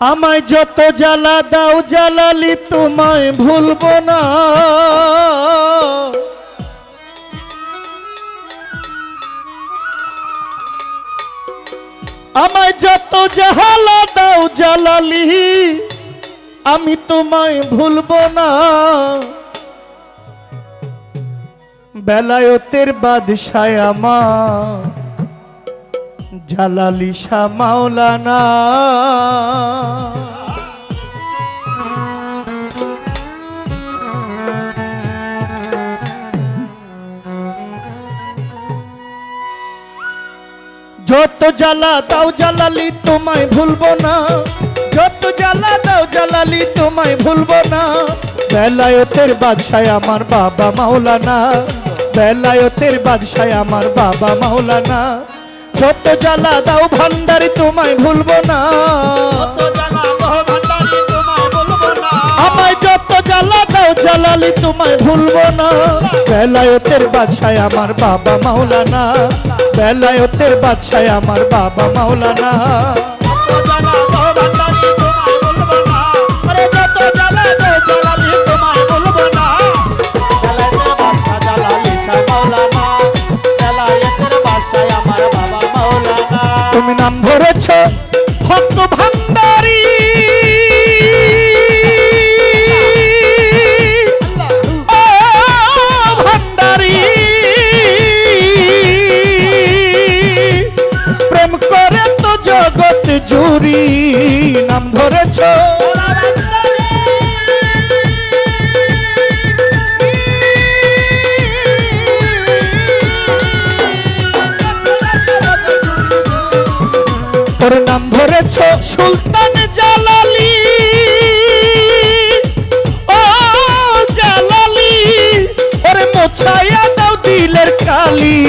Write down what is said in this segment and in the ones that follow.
আমায় যত জ্বালা দাও জ্বালালি তোমায় ভুলবো না। আমায় যত জাহালা দাও জ্বালালি, আমি তোমায় ভুলবো না। বেলায়তের বাদশায় আমার জালালি শাহ মাওলানা। যত জ্বালা দাও জ্বালালি, তোমায় ভুলবো না। যত জ্বালা দাও জ্বালালি, তোমায় ভুলবো না। বেলায়তের বাদশায় আমার বাবা মাওলানা। বেলায়তের বাদশায় আমার বাবা মাওলানা। যত জ্বালা দাও ভান্ডারি তোমায় ভুলবো না। আমায় যত জ্বালা দাও জ্বালালি তোমায় ভুলবো না। বেলায়তের বাদশায় আমার বাবা মাওলানা। বেলায়তের বাদশায় আমার বাবা মাওলানা। নাম ধরেছ ভক্ত ভান্ডারী। প্রেম করে তো জগৎ জুরি নাম ধরেছ। তোর নাম ধরেছ সুলতান জালালি। ও জালালি, ওরে মোছায়া দাও দিলের কালি।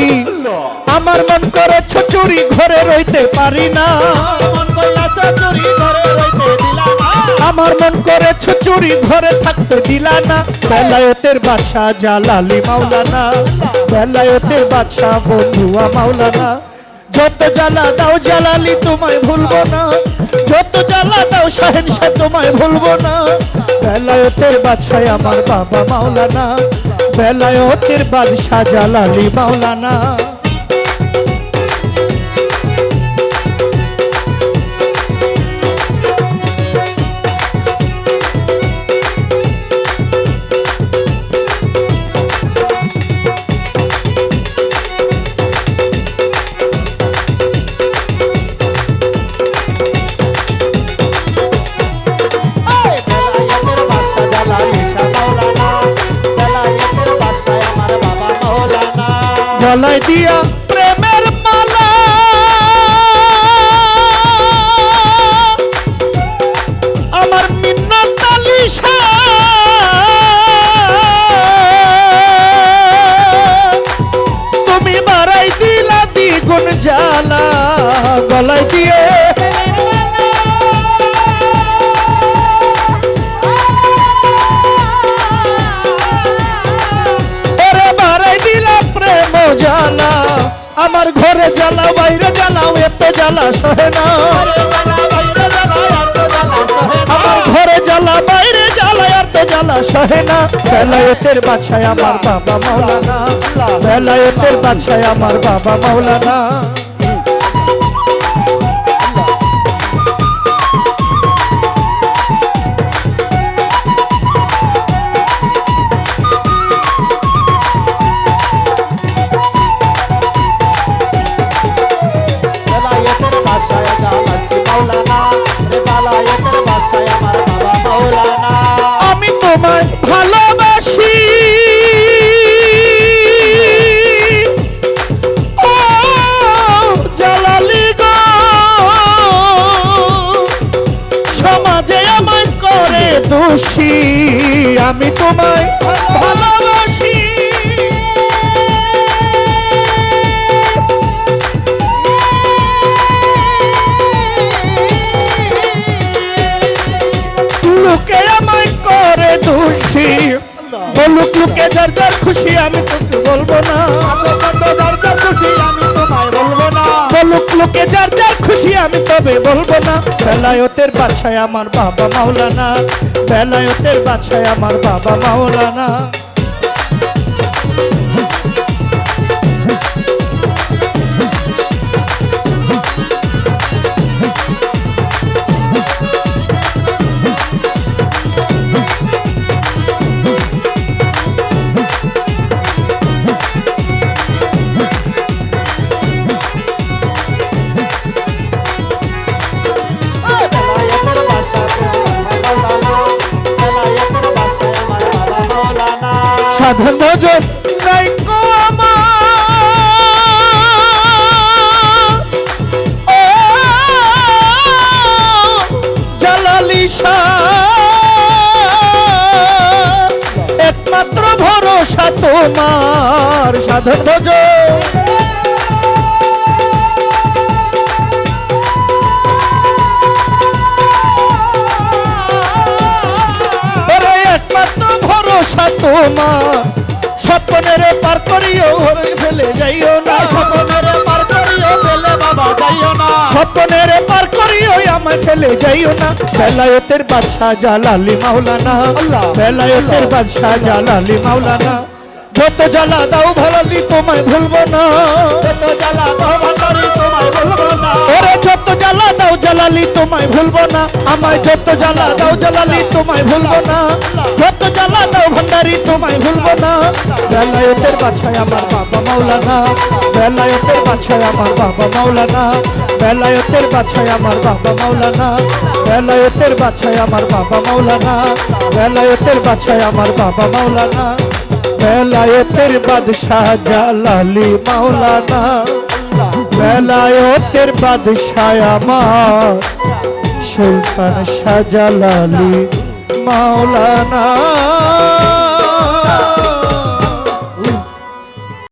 আমার মন করেছ চুরি ঘরে রইতে পারি না। আমার মন করেছ চুরি ঘরে থাকতে দিলা না। বেলায়তের বাদশা জালালি মাওলানা। বেলায়তের বাসা বন্ধুয়া মাওলানা। যত জ্বালা দাও জ্বালালি তোমায় ভুলবো না। যত জ্বালা দাও শাহেন সে তোমায় ভুলবো না। বেলায়তের বাদশায় আমার বাবা মাওলানা। বেলায়তের বাদশাহ জালালি মাওলানা। গলায় দিয়া প্রেমের মালা। আমার মিন্নত আলিশা তুমি বাড়াই দিলা দ্বিগুণ জালা গলায় দিয়ে জ্বালা সহে না। আমার ঘরে জ্বালা, বাইরে জ্বালা, আর তো জ্বালা সহে না। বেলায়েতের বাছায় আমার বাবা মাওলানা। বেলায়েতের বাছায় আমার বাবা মাওলানা। আমি তোমায় ভালোবাসি। লোকে আমায় করে দোষী বলুক লোকে যার যার খুশি, আমি তোকে বলব না। খুশি, আমি খুশি আমি তবে বলব না, বেলায়তের বাছায় আমার বাবা মাওলানা, বেলায়তের বাছায় আমার বাবা মাওলানা। সাধন ভজন গো আমার। ও জালালি একমাত্র ভরসা তোমার সাধন ভজন তোমার স্বপ্নের পার করিও ফেলে যাইও না। স্বপ্নের পার করিও পেলে বাবা যাইও না। স্বপ্নের পার করিও আমায় ফেলে যাইও না। বেলায়েতের বাদশাহ জালালি মাওলানা। বেলায়েতের বাদশাহ জালালি মাওলানা। যত জ্বালা দাও ভালালি তোমায় ভুলবো না। যত জ্বালা তবা করি তোমায় বলব না। দাও জ্বালালি তোমায় ভুলবো না। আমায় যত জ্বালা দাও জ্বালালি তোমায় ভুলবো না। যত জ্বালা দাও ভান্ডারি, তোমায় ভুলবো না। বেলায়েতের বাছায় আমার বাবা মাওলানা। বেলায়েতের বাছায় আমার বাবা মাওলানা। বেলায়েতের বাছায় আমার বাবা মাওলানা। বেলায়েতের বাছায় আমার বাবা মাওলানা। বেলায়েতের বাছায় আমার বাবা মাওলানা। বেলায়েতের বাদশাহ জালালি মাওলানা। বেলায়তের বাদশায় আমার সুলতান শাহজালালি মাওলানা।